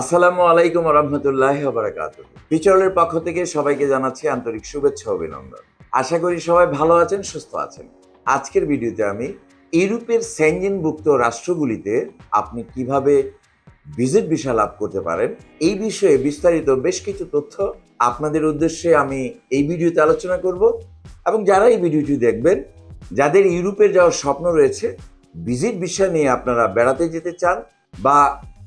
আসসালামু আলাইকুম রহমতুল্লাহ বারাকাত পিচলের পক্ষ থেকে সবাইকে জানাচ্ছি আন্তরিক শুভেচ্ছা অভিনন্দন। আশা করি সবাই ভালো আছেন, সুস্থ আছেন। আজকের ভিডিওতে আমি ইউরোপের সেঞ্জিনভুক্ত রাষ্ট্রগুলিতে আপনি কীভাবে ভিজিট ভিসা লাভ করতে পারেন, এই বিষয়ে বিস্তারিত বেশ কিছু তথ্য আপনাদের উদ্দেশ্যে আমি এই ভিডিওতে আলোচনা করব। এবং যারা এই ভিডিওটি দেখবেন, যাদের ইউরোপের যাওয়ার স্বপ্ন রয়েছে, ভিজিট ভিসা নিয়ে আপনারা বেড়াতে যেতে চান বা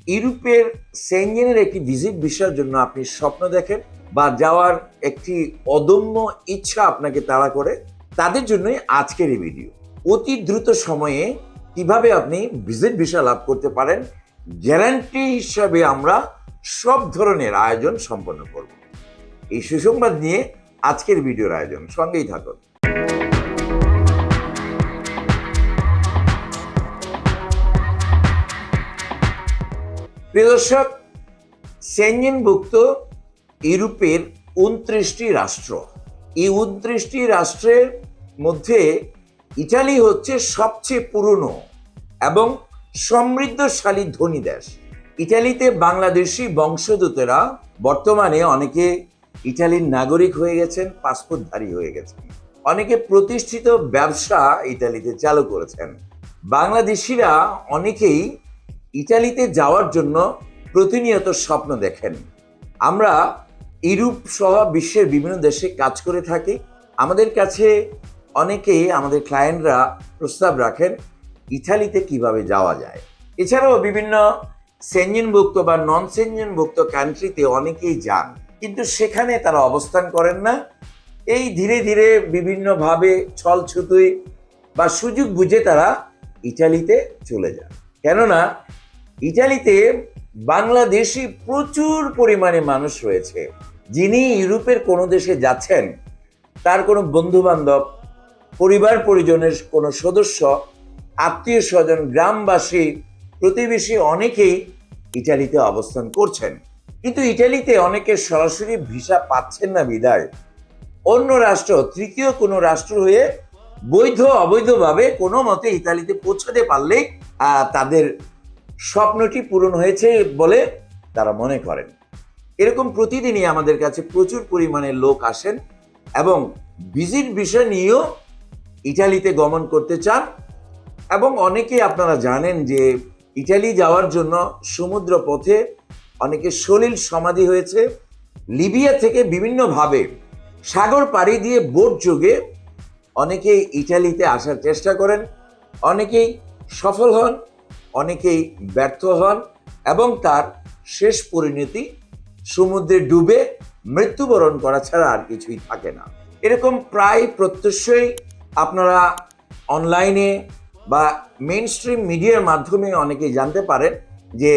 ইউরোপের সেঞ্জেনের একটি ভিজিট ভিসার জন্য আপনি স্বপ্ন দেখেন বা যাওয়ার একটি অদম্য ইচ্ছা আপনাকে তাড়া করে, তাদের জন্যই আজকের এই ভিডিও অতি দ্রুত সময়ে কীভাবে আপনি ভিজিট ভিসা লাভ করতে পারেন গ্যারান্টি হিসাবে আমরা সব ধরনের আয়োজন সম্পন্ন করব। এই সুসংবাদ নিয়ে আজকের ভিডিওর আয়োজন সঙ্গেই থাকুন। প্রিয় দর্শক সেঞ্জিনভুক্ত ইউরোপের উনত্রিশটি রাষ্ট্র। এই উনত্রিশটি রাষ্ট্রের মধ্যে ইটালি হচ্ছে সবচেয়ে পুরনো এবং সমৃদ্ধশালী ধনী দেশ। ইটালিতে বাংলাদেশি বংশদূতেরা বর্তমানে অনেকে ইটালির নাগরিক হয়ে গেছেন, পাসপোর্টধারী হয়ে গেছেন। অনেকে প্রতিষ্ঠিত ব্যবসা ইটালিতে চালু করেছেন। বাংলাদেশিরা অনেকেই ইটালিতে যাওয়ার জন্য প্রতিনিয়ত স্বপ্ন দেখেন। আমরা ইউরোপ সহ বিশ্বের বিভিন্ন দেশে কাজ করে থাকি। আমাদের কাছে অনেকেই আমাদের ক্লায়েন্টরা প্রস্তাব রাখেন ইটালিতে কীভাবে যাওয়া যায়? এছাড়াও বিভিন্ন সেঞ্জিনভুক্ত বা নন সেঞ্জিনভুক্ত কান্ট্রিতে অনেকেই যান, কিন্তু সেখানে তারা অবস্থান করেন না। এই ধীরে ধীরে বিভিন্নভাবে ছলছুতুই বা সুযোগ বুঝে তারা ইটালিতে চলে যান। কেননা ইটালিতে বাংলাদেশি প্রচুর পরিমাণে মানুষ রয়েছে। যিনি ইউরোপের কোনো দেশে যাচ্ছেন, তার কোনো বন্ধু বান্ধব পরিবার পরিজনের কোনো সদস্য আত্মীয় স্বজন গ্রামবাসী, প্রতিবেশী অনেকেই ইটালিতে অবস্থান করছেন। কিন্তু ইটালিতে অনেকে সরাসরি ভিসা পাচ্ছেন না বিদায়। অন্য রাষ্ট্র, তৃতীয় কোনো রাষ্ট্র হয়ে বৈধ অবৈধভাবে কোনো মতে ইতালিতে পৌঁছাতে পারলেই তাদের স্বপ্নটি পূরণ হয়েছে বলে তারা মনে করেন। এরকম প্রতিদিনই আমাদের কাছে প্রচুর পরিমাণে লোক আসেন এবং ভিজিট বিষয় নিয়েও ইটালিতে গমন করতে চান এবং অনেকেই আপনারা জানেন যে ইটালি যাওয়ার জন্য সমুদ্র পথে অনেকে সলিল সমাধি হয়েছে। লিবিয়া থেকে বিভিন্নভাবে সাগর পাড়ি দিয়ে বোট যোগে অনেকেই ইটালিতে আসার চেষ্টা করেন, অনেকেই সফল হন, অনেকেই ব্যর্থ হন এবং তার শেষ পরিণতি সমুদ্রে ডুবে মৃত্যুবরণ করা ছাড়া আর কিছুই থাকে না। এরকম প্রায় প্রত্যক্ষই আপনারা অনলাইনে বা মেন স্ট্রিম মিডিয়ার মাধ্যমে অনেকেই জানতে পারেন যে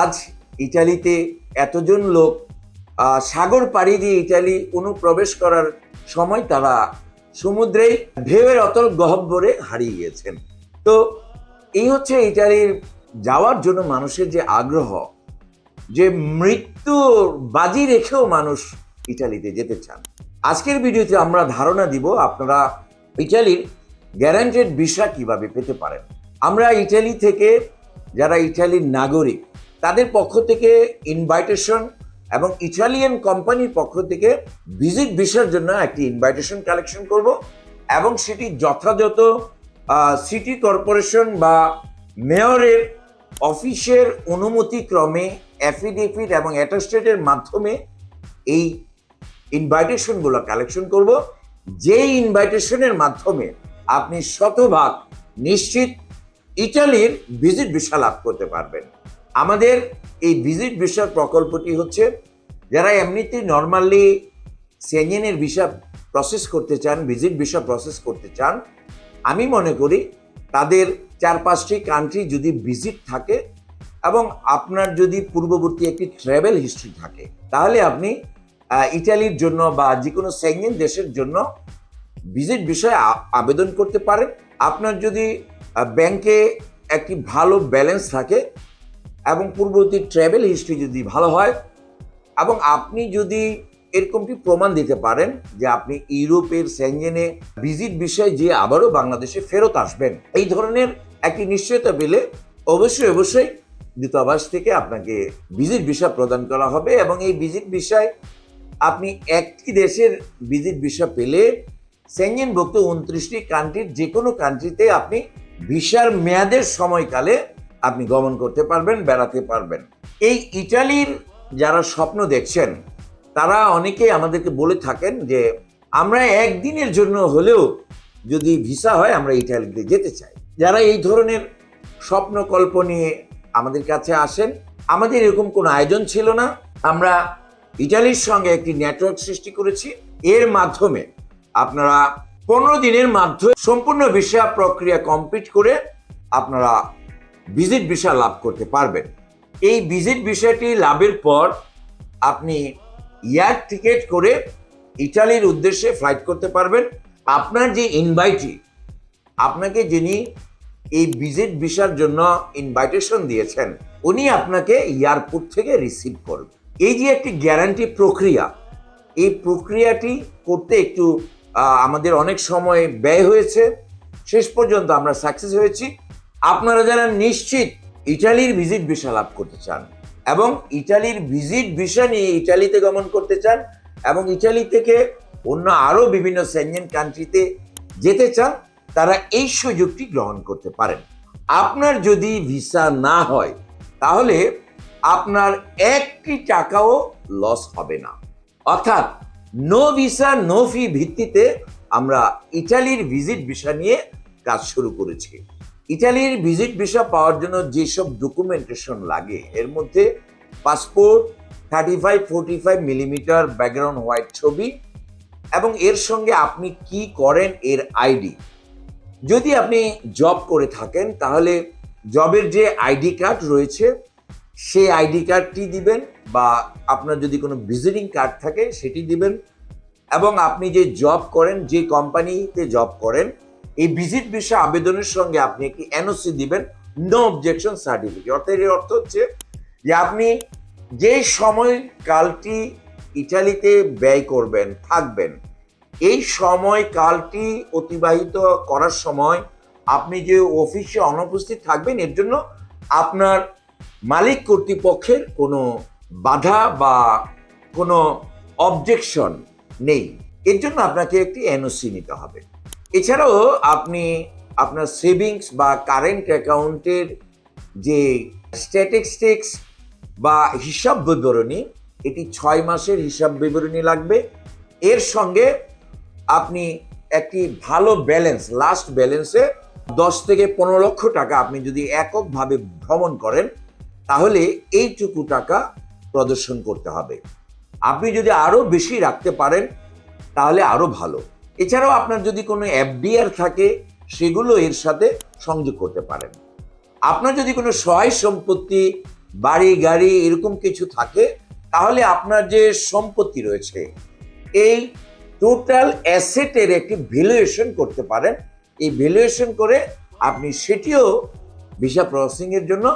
আজ ইটালিতে এতজন লোক সাগর পাড়ি দিয়ে ইটালি অনুপ্রবেশ করার সময় তারা সমুদ্রেই ঢেউয়ের অতল গহব্বরে হারিয়ে গিয়েছেন তো এই হচ্ছে ইটালির যাওয়ার জন্য মানুষের যে আগ্রহ, যে মৃত্যু বাজি রেখেও মানুষ ইটালিতে যেতে চান। আজকের ভিডিওতে আমরা ধারণা দিব আপনারা ইটালির গ্যারান্টেড ভিসা কীভাবে পেতে পারেন। আমরা ইটালি থেকে যারা ইটালির নাগরিক, তাদের পক্ষ থেকে ইনভাইটেশন এবং ইটালিয়ান কোম্পানির পক্ষ থেকে ভিজিট ভিসার জন্য একটি ইনভাইটেশন কালেকশন করব এবং সেটি যথাযথ সিটি কর্পোরেশন বা মেয়রের অফিসের অনুমতিক্রমে অ্যাফিডেভিট এবং অ্যাটাস্টেটের মাধ্যমে এই ইনভাইটেশনগুলো কালেকশন করব। যে ইনভাইটেশনের মাধ্যমে আপনি শতভাগ নিশ্চিত ইটালির ভিজিট ভিসা লাভ করতে পারবেন। আমাদের এই ভিজিট ভিসার প্রকল্পটি হচ্ছে, যারা এমনিতেই নর্মালি সেঞ্জেনের ভিসা প্রসেস করতে চান ভিজিট ভিসা প্রসেস করতে চান আমি মনে করি তাদের চার পাঁচটি কান্ট্রি যদি ভিজিট থাকে এবং আপনার যদি পূর্ববর্তী একটি ট্রাভেল হিস্ট্রি থাকে, তাহলে আপনি ইটালির জন্য বা যে কোনো সেঞ্জেন দেশের জন্য ভিজিট বিষয়ে আবেদন করতে পারেন। আপনার যদি ব্যাংকে একটি ভালো ব্যালেন্স থাকে এবং পূর্ববর্তী ট্রাভেল হিস্ট্রি যদি ভালো হয় এবং আপনি যদি এরকমটি প্রমাণ দিতে পারেন যে আপনি ইউরোপের সেঞ্জেনে ভিজিট বিষয়ে যে আবারও বাংলাদেশে ফেরত আসবেন? এই ধরনের একটি নিশ্চয়তা পেলে অবশ্যই অবশ্যই দূতাবাস থেকে আপনাকে ভিজিট ভিসা প্রদান করা হবে এবং এই ভিজিট ভিসায় আপনি একটি দেশের ভিজিট ভিসা পেলে সেঞ্জেনভুক্ত উনত্রিশটি কান্ট্রির যে কোনো কান্ট্রিতে আপনি ভিসার মেয়াদের সময়কালে আপনি গমন করতে পারবেন, বেড়াতে পারবেন। এই ইটালির যারা স্বপ্ন দেখছেন তারা অনেকেই আমাদেরকে বলে থাকেন যে, আমরা একদিনের জন্য হলেও যদি ভিসা হয়, আমরা ইটালিতে যেতে চাই। যারা এই ধরনের স্বপ্ন কল্প নিয়ে আমাদের কাছে আসেন, আমাদের এরকম কোনো আয়োজন ছিল না। আমরা ইটালির সঙ্গে একটি নেটওয়ার্ক সৃষ্টি করেছি। এর মাধ্যমে আপনারা পনেরো দিনের মাধ্যমে সম্পূর্ণ ভিসা প্রক্রিয়া কমপ্লিট করে আপনারা ভিজিট ভিসা লাভ করতে পারবেন। এই ভিজিট ভিসাটি লাভের পর আপনি এয়ার টিকিট করে ইটালির উদ্দেশ্যে ফ্লাইট করতে পারবেন। আপনার যে ইনভাইটি আপনাকে যিনি এই ভিজিট ভিসার জন্য ইনভাইটেশন দিয়েছেন, উনি আপনাকে এয়ারপোর্ট থেকে রিসিভ করবেন এই যে একটি গ্যারান্টি প্রক্রিয়া, এই প্রক্রিয়াটি করতে একটু আমাদের অনেক সময় ব্যয় হয়েছে। শেষ পর্যন্ত আমরা সাকসেস হয়েছি। আপনারা যারা নিশ্চিত ইটালির ভিজিট ভিসা লাভ করতে চান এবং ইটালির ভিজিট ভিসা নিয়ে ইটালিতে গমন করতে চান এবং ইটালি থেকে অন্য আরও বিভিন্ন সেঞ্জেন কান্ট্রিতে যেতে চান, তারা এই সুযোগটি গ্রহণ করতে পারেন। আপনার যদি ভিসা না হয়, তাহলে আপনার একটি টাকাও লস হবে না। অর্থাৎ নো ভিসা নো ফি ভিত্তিতে আমরা ইটালির ভিজিট ভিসা নিয়ে কাজ শুরু করেছি। ইটালির ভিজিট ভিসা পাওয়ার জন্য যেসব ডকুমেন্টেশন লাগে, এর মধ্যে passport thirty five forty five millimetre background white ছবি এবং এর সঙ্গে আপনি কি করেন এর আইডি। যদি আপনি জব করে থাকেন, তাহলে জবের যে আইডি কার্ড রয়েছে, সেই আইডি কার্ডটি দিবেন বা আপনার যদি কোনো ভিজিটিং কার্ড থাকে, সেটি দিবেন এবং আপনি যে জব করেন, যে কোম্পানিতে জব করেন এই ভিজিট বিষয় আবেদনের সঙ্গে আপনি একটি এনওসি দিবেন নো অবজেকশন সার্টিফিকেট অর্থাৎ এর অর্থ হচ্ছে যে আপনি যে সময়কালটি ইটালিতে ব্যয় করবেন, থাকবেন, এই সময়কালটি অতিবাহিত করার সময় আপনি যে অফিসে অনুপস্থিত থাকবেন, এর জন্য আপনার মালিক কর্তৃপক্ষের কোনো বাধা বা কোনো অবজেকশন নেই। এর জন্য আপনাকে একটি এনওসি নিতে হবে। এছাড়াও আপনি আপনার সেভিংস বা কারেন্ট অ্যাকাউন্টের যে স্ট্যাটিস্টিক্স বা হিসাব বিবরণী, এটি ছয় মাসের হিসাব বিবরণী লাগবে। এর সঙ্গে আপনি একটি ভালো ব্যালেন্স, লাস্ট ব্যালেন্সে দশ থেকে পনেরো লক্ষ টাকা আপনি যদি এককভাবে ভ্রমণ করেন, তাহলে এইটুকু টাকা প্রদর্শন করতে হবে। আপনি যদি আরও বেশি রাখতে পারেন, তাহলে আরও ভালো। এছাড়াও আপনার যদি কোনো এফডিআর থাকে, সেগুলো এর সাথে সংযোগ করতে পারেন। আপনার যদি কোনো সহায় সম্পত্তি, বাড়ি, গাড়ি এরকম কিছু থাকে, তাহলে আপনার যে সম্পত্তি রয়েছে, এই টোটাল অ্যাসেটের একটি ভ্যালুয়েশন করতে পারেন। এই ভ্যালুয়েশন করে আপনি সেটিও ভিসা প্রসেসিংয়ের জন্য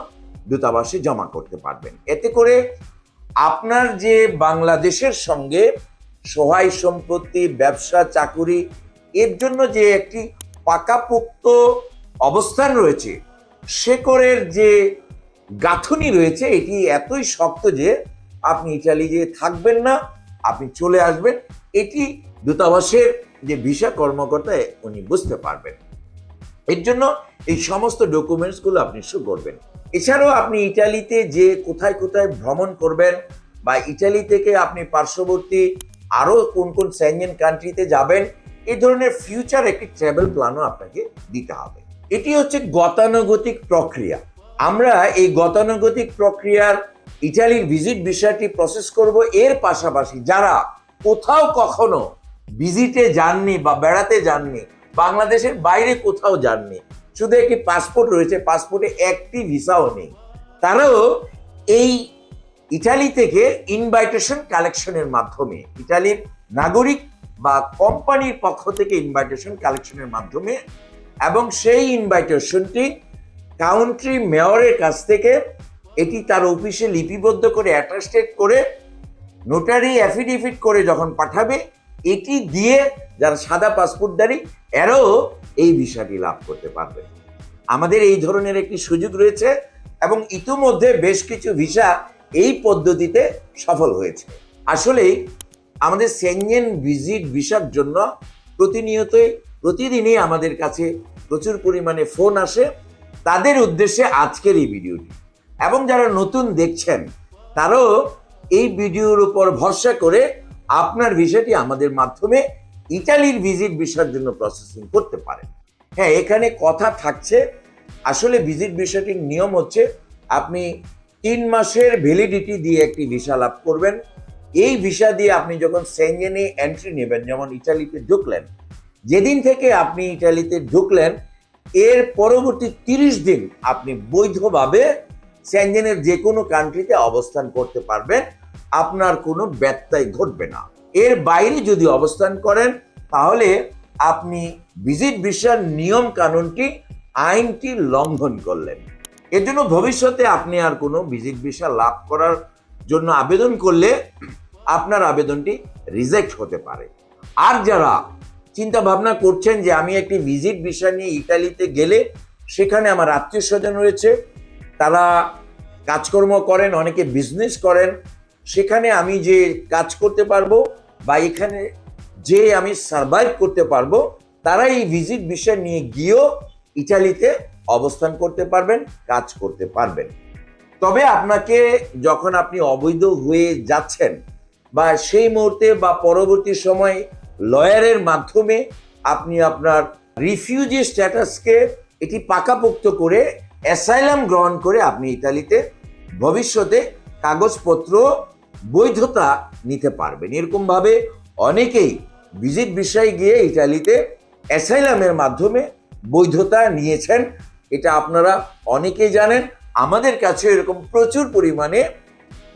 দূতাবাসে জমা করতে পারবেন। এতে করে আপনার যে বাংলাদেশের সঙ্গে সহায় সম্পত্তি, ব্যবসা, চাকুরি, এর জন্য যে একটি পাকাপোক্ত অবস্থান রয়েছে, শেকড়ের যে গাঁথনি রয়েছে, এটি এতই শক্ত যে আপনি ইটালি যে থাকবেন না, আপনি চলে আসবেন। এটি দূতাবাসের যে ভিসা কর্মকর্তা, উনি বুঝতে পারবেন। এর জন্য এই সমস্ত ডকুমেন্টসগুলো আপনি শো করবেন। এছাড়াও আপনি ইটালিতে যে কোথায় কোথায় ভ্রমণ করবেন বা ইটালি থেকে আপনি পার্শ্ববর্তী আরও কোন কোন স্যাঞ্জেন কান্ট্রিতে যাবেন, এই ধরনের ফিউচার একটি ট্রাভেল প্ল্যানও আপনাকে দিতে হবে। এটি হচ্ছে গতানুগতিক প্রক্রিয়া। আমরা এই গতানুগতিক প্রক্রিয়ার ইটালির ভিজিট বিষয়টি প্রসেস করব। এর পাশাপাশি যারা কোথাও কখনো ভিজিটে যাননি বা বেড়াতে যাননি, বাংলাদেশের বাইরে কোথাও যাননি, শুধু একটি পাসপোর্ট রয়েছে পাসপোর্টে একটি ভিসাও নেই, তারাও এই ইটালি থেকে ইনভাইটেশন কালেকশনের মাধ্যমে, ইটালির নাগরিক বা কোম্পানির পক্ষ থেকে ইনভাইটেশন কালেকশনের মাধ্যমে, এবং সেই ইনভাইটেশনটি কাউন্ট্রি মেয়রের কাছ থেকে, এটি তার অফিসে লিপিবদ্ধ করে অ্যাটাস্টেড করে নোটারি অ্যাফিডেভিট করে যখন পাঠাবে, এটি দিয়ে যারা সাদা পাসপোর্টধারী, এরাও এই ভিসাটি লাভ করতে পারবে। আমাদের এই ধরনের একটি সুযোগ রয়েছে, এবং ইতিমধ্যে বেশ কিছু ভিসা এই পদ্ধতিতে সফল হয়েছে। আসলে আমাদের সেঞ্জেন ভিজিট ভিসার জন্য প্রতিনিয়তই, প্রতিদিনই আমাদের কাছে প্রচুর পরিমাণে ফোন আসে। তাদের উদ্দেশ্যে আজকের এই ভিডিওটি। এবং যারা নতুন দেখছেন, তারাও এই ভিডিওর উপর ভরসা করে আপনার ভিসাটি আমাদের মাধ্যমে ইটালির ভিজিট ভিসার জন্য প্রসেসিং করতে পারেন। হ্যাঁ এখানে কথা থাকছে। আসলে ভিজিট ভিসাটির নিয়ম হচ্ছে আপনি তিন মাসের ভ্যালিডিটি দিয়ে একটি ভিসা লাভ করবেন। এই ভিসা দিয়ে আপনি যখন সেঞ্জেনে এন্ট্রি নেবেন, যেমন ইটালিতে ঢুকলেন, যেদিন থেকে আপনি ইটালিতে ঢুকলেন, এর পরবর্তী তিরিশ দিন আপনি বৈধভাবে সেঞ্জেনের যে কোনো কান্ট্রিতে অবস্থান করতে পারবেন। আপনার কোনো ব্যত্যয় ঘটবে না। এর বাইরে যদি অবস্থান করেন, তাহলে আপনি ভিজিট ভিসার নিয়ম কানুনটি আইনটি লঙ্ঘন করলেন। এর জন্য ভবিষ্যতে আপনি আর কোনো ভিজিট ভিসা লাভ করার জন্য আবেদন করলে আপনার আবেদনটি রিজেক্ট হতে পারে। আর যারা চিন্তা ভাবনা করছেন যে আমি একটি ভিজিট ভিসা নিয়ে ইতালিতে গেলে সেখানে আমার আত্মীয় স্বজন রয়েছে, তারা কাজকর্ম করেন, অনেকে বিজনেস করেন, সেখানে আমি যে কাজ করতে পারব বা এখানে যে আমি সার্ভাইভ করতে পারব তারা এই ভিজিট ভিসা নিয়ে গিয়েও ইটালিতে অবস্থান করতে পারবেন, কাজ করতে পারবেন। তবে আপনাকে যখন আপনি অবৈধ হয়ে যাচ্ছেন বা সেই মুহূর্তে বা পরবর্তী সময় লয়ারের মাধ্যমে আপনি আপনার রিফিউজি স্ট্যাটাসকে এটি পাকাপোক্ত করে অ্যাসাইলাম গ্রহণ করে আপনি ইতালিতে ভবিষ্যতে কাগজপত্র, বৈধতা নিতে পারবেন। এরকমভাবে অনেকেই ভিজিট বিষয়ে গিয়ে ইটালিতে অ্যাসাইলামের মাধ্যমে বৈধতা নিয়েছেন, এটা আপনারা অনেকেই জানেন। আমাদের কাছে এরকম প্রচুর পরিমাণে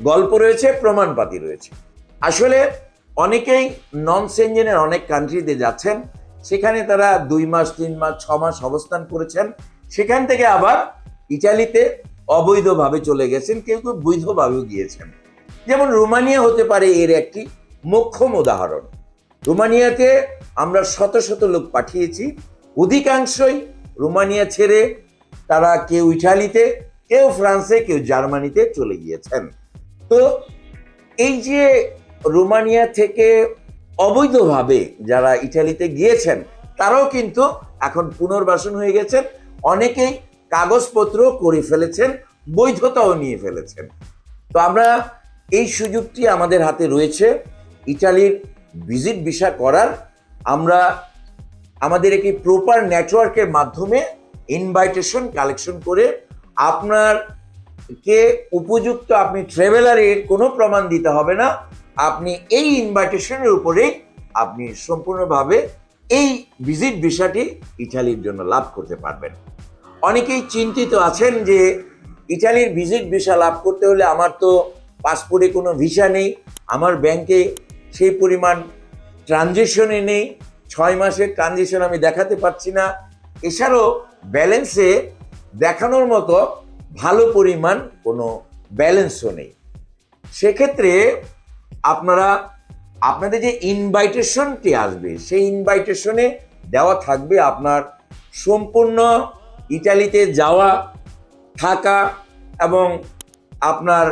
গল্প রয়েছে, প্রমাণপাতি রয়েছে। আসলে অনেকেই নন সেঞ্জেনের অনেক কান্ট্রিতে যাচ্ছেন, সেখানে তারা দুই মাস, তিন মাস, ছ মাস অবস্থান করেছেন, সেখান থেকে আবার ইটালিতে অবৈধভাবে চলে গেছেন, কেউ কেউ বৈধভাবেও গিয়েছেন। যেমন রোমানিয়া হতে পারে এর একটি মোক্ষম উদাহরণ। রোমানিয়াতে আমরা শত শত লোক পাঠিয়েছি অধিকাংশই রোমানিয়া ছেড়ে তারা কেউ ইটালিতে, কেউ ফ্রান্সে, কেউ জার্মানিতে চলে গিয়েছেন। তো এই যে রোমানিয়া থেকে অবৈধভাবে যারা ইটালিতে গিয়েছেন, তারাও কিন্তু এখন পুনর্বাসন হয়ে গেছেন। অনেকেই কাগজপত্র করে ফেলেছেন, বৈধতাও নিয়ে ফেলেছেন। তো আমরা এই সুযোগটি আমাদের হাতে রয়েছে। ইটালির ভিজিট ভিসা করার আমরা আমাদের একটি প্রপার নেটওয়ার্কের মাধ্যমে ইনভাইটেশন কালেকশন করে আপনার কে উপযুক্ত আপনি ট্রাভেলারের কোনো প্রমাণ দিতে হবে না। আপনি এই ইনভাইটেশনের উপরেই আপনি সম্পূর্ণভাবে এই ভিজিট ভিসাটি ইটালির জন্য লাভ করতে পারবেন। অনেকেই চিন্তিত আছেন যে ইটালির ভিজিট ভিসা লাভ করতে হলে আমার তো পাসপোর্টে কোনো ভিসা নেই, আমার ব্যাংকে সেই পরিমাণ ট্রানজেকশনে নেই ছয় মাসের ট্রানজেকশন আমি দেখাতে পারছি না। এছাড়াও ব্যালেন্সে দেখানোর মতো ভালো পরিমাণ কোনো ব্যালেন্সও নেই। সেক্ষেত্রে আপনারা, আপনাদের যে ইনভাইটেশনটি আসবে, সেই ইনভাইটেশনে দেওয়া থাকবে আপনার সম্পূর্ণ ইটালিতে যাওয়া, থাকা এবং আপনার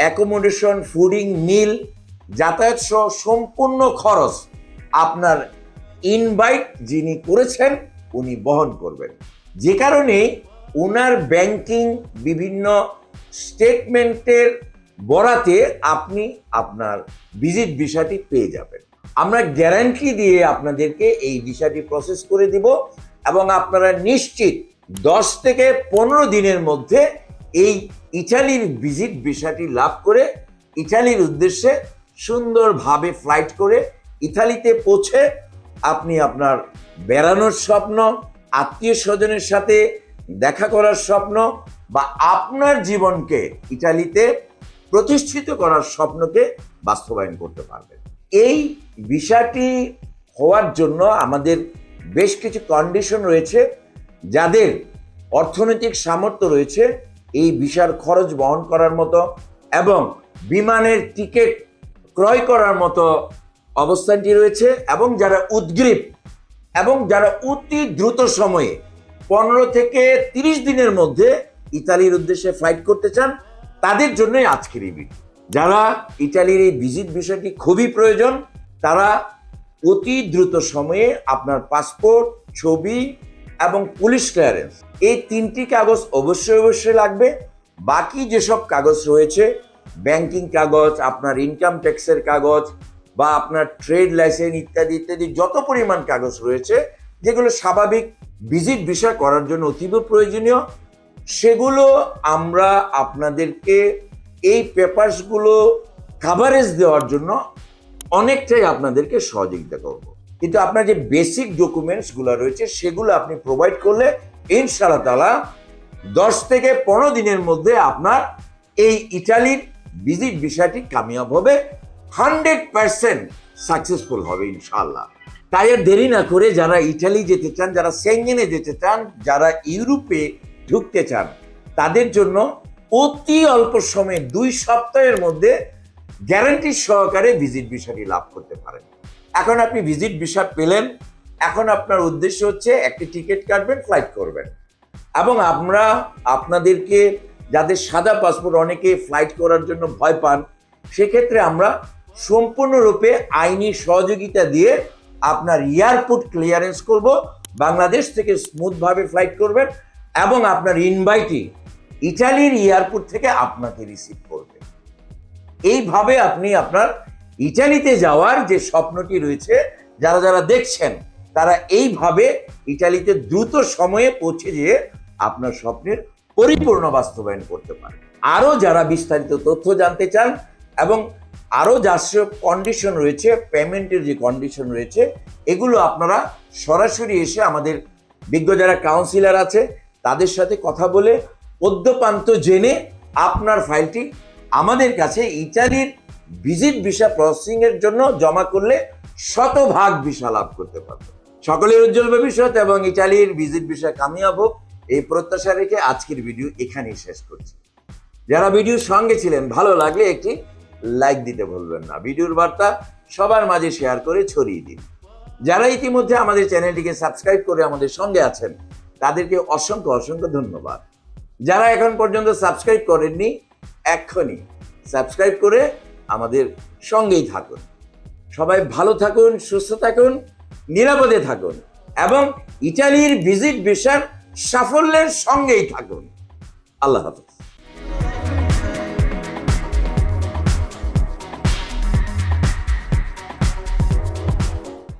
অ্যাকোমোডেশন ফুডিং মিল যাতায়াত সহ সম্পূর্ণ খরচ আপনার ইনভাইট যিনি করেছেন, উনি বহন করবেন। যে কারণে ওনার ব্যাংকিং বিভিন্ন স্টেটমেন্টের বরাতে আপনি আপনার ভিজিট ভিসাটি পেয়ে যাবেন। আমরা গ্যারান্টি দিয়ে আপনাদেরকে এই ভিসাটি প্রসেস করে দিব এবং আপনারা নিশ্চিত দশ থেকে পনেরো দিনের মধ্যে এই ইটালির ভিজিট ভিসাটি লাভ করে ইটালির উদ্দেশ্যে সুন্দরভাবে ফ্লাইট করে ইতালিতে পৌঁছে আপনি আপনার বেড়ানোর স্বপ্ন, আত্মীয় স্বজনের সাথে দেখা করার স্বপ্ন বা আপনার জীবনকে ইটালিতে প্রতিষ্ঠিত করার স্বপ্নকে বাস্তবায়ন করতে পারবেন। এই ভিসাটি হওয়ার জন্য আমাদের বেশ কিছু কন্ডিশন রয়েছে যাদের অর্থনৈতিক সামর্থ্য রয়েছে এই ভিসার খরচ বহন করার মতো এবং বিমানের টিকিট ক্রয় করার মতো অবস্থানটি রয়েছে এবং যারা উদ্গ্রীব এবং যারা অতি দ্রুত সময়ে পনেরো থেকে তিরিশ দিনের মধ্যে ইতালির উদ্দেশ্যে ফ্লাইট করতে চান, তাদের জন্যই আজকের এই যারা ইটালির এই ভিজিট বিষয়টি খুবই প্রয়োজন, তারা অতি দ্রুত সময়ে আপনার পাসপোর্ট ছবি এবং পুলিশ ক্লিয়ারেন্স এই তিনটি কাগজ অবশ্যই অবশ্যই লাগবে। বাকি যেসব কাগজ রয়েছে ব্যাংকিং কাগজ, আপনার ইনকাম ট্যাক্সের কাগজ বা আপনার ট্রেড লাইসেন্স ইত্যাদি ইত্যাদি, যত পরিমাণ কাগজ রয়েছে, যেগুলো স্বাভাবিক ভিজিট বিষয় করার জন্য অতীব প্রয়োজনীয়, সেগুলো আমরা আপনাদেরকে এই পেপারসগুলো কাভারেজ দেওয়ার জন্য অনেকটাই আপনাদেরকে সহযোগিতা করব। কিন্তু আপনার যে বেসিক ডকুমেন্টসগুলো রয়েছে, সেগুলো আপনি প্রোভাইড করলে ইনশাআল্লাহ তালা দশ থেকে পনেরো দিনের মধ্যে আপনার এই ইটালির ভিজিট বিষয়টি কামিয়াব হবে। হান্ড্রেড পার্সেন্ট সাকসেসফুল হবে ইনশাল্লাহ তাই আর দেরি না করে যারা ইটালি যেতে চান, যারা সেঙ্গেনে যেতে চান, যারা ইউরোপে ঢুকতে চান, তাদের জন্য অতি অল্প সময়ে দুই সপ্তাহের মধ্যে গ্যারান্টি সহকারে ভিজিট ভিসাটি লাভ করতে পারেন। এখন আপনি ভিজিট ভিসা পেলেন, এখন আপনার উদ্দেশ্য হচ্ছে একটি টিকিট কাটবেন, ফ্লাইট করবেন। এবং আমরা আপনাদেরকে, যাদের সাদা পাসপোর্ট, অনেকে ফ্লাইট করার জন্য ভয় পান, সেক্ষেত্রে আমরা সম্পূর্ণরূপে আইনি সহযোগিতা দিয়ে আপনার এয়ারপোর্ট ক্লিয়ারেন্স করব, বাংলাদেশ থেকে স্মুথভাবে ফ্লাইট করবেন এবং আপনার ইনভাইটি ইটালির এয়ারপোর্ট থেকে আপনাকে রিসিভ করবে। এইভাবে আপনি আপনার ইটালিতে যাওয়ার যে স্বপ্নটি রয়েছে, যারা যারা দেখছেন, তারা এইভাবে ইটালিতে দ্রুত সময়ে পৌঁছে যেয়ে আপনার স্বপ্নের পরিপূর্ণ বাস্তবায়ন করতে পারেন আরও যারা বিস্তারিত তথ্য জানতে চান এবং আরও যা কন্ডিশন রয়েছে পেমেন্টের যে কন্ডিশন রয়েছে, এগুলো আপনারা সরাসরি এসে আমাদের বিজ্ঞ যারা কাউন্সিলর আছে, তাদের সাথে কথা বলে অদ্যপান্ত জেনে আপনার ফাইলটি আমাদের কাছে ইটালির ভিজিট ভিসা প্রসেসিংয়ের জন্য জমা করলে শতভাগ ভিসা লাভ করতে পারবে। সকলের উজ্জ্বল ভবিষ্যৎ এবং ইটালির ভিজিট ভিসা কামিয়াব। হোক এই প্রত্যাশা রেখে আজকের ভিডিও এখানেই শেষ করছি। যারা ভিডিওর সঙ্গে ছিলেন, ভালো লাগলে একটি লাইক দিতে ভুলবেন না। ভিডিওর বার্তা সবার মাঝে শেয়ার করে ছড়িয়ে দিন। যারা ইতিমধ্যে আমাদের চ্যানেলটিকে সাবস্ক্রাইব করে আমাদের সঙ্গে আছেন, তাদেরকে অসংখ্য অসংখ্য ধন্যবাদ। যারা এখন পর্যন্ত সাবস্ক্রাইব করেননি, এক্ষুনি সাবস্ক্রাইব করে আমাদের সঙ্গেই থাকুন। সবাই ভালো থাকুন, সুস্থ থাকুন, নিরাপদে থাকুন এবং ইটালির ভিজিট ভিসার সাফল্যের সঙ্গেই থাকুন। আল্লাহ হাফিজ।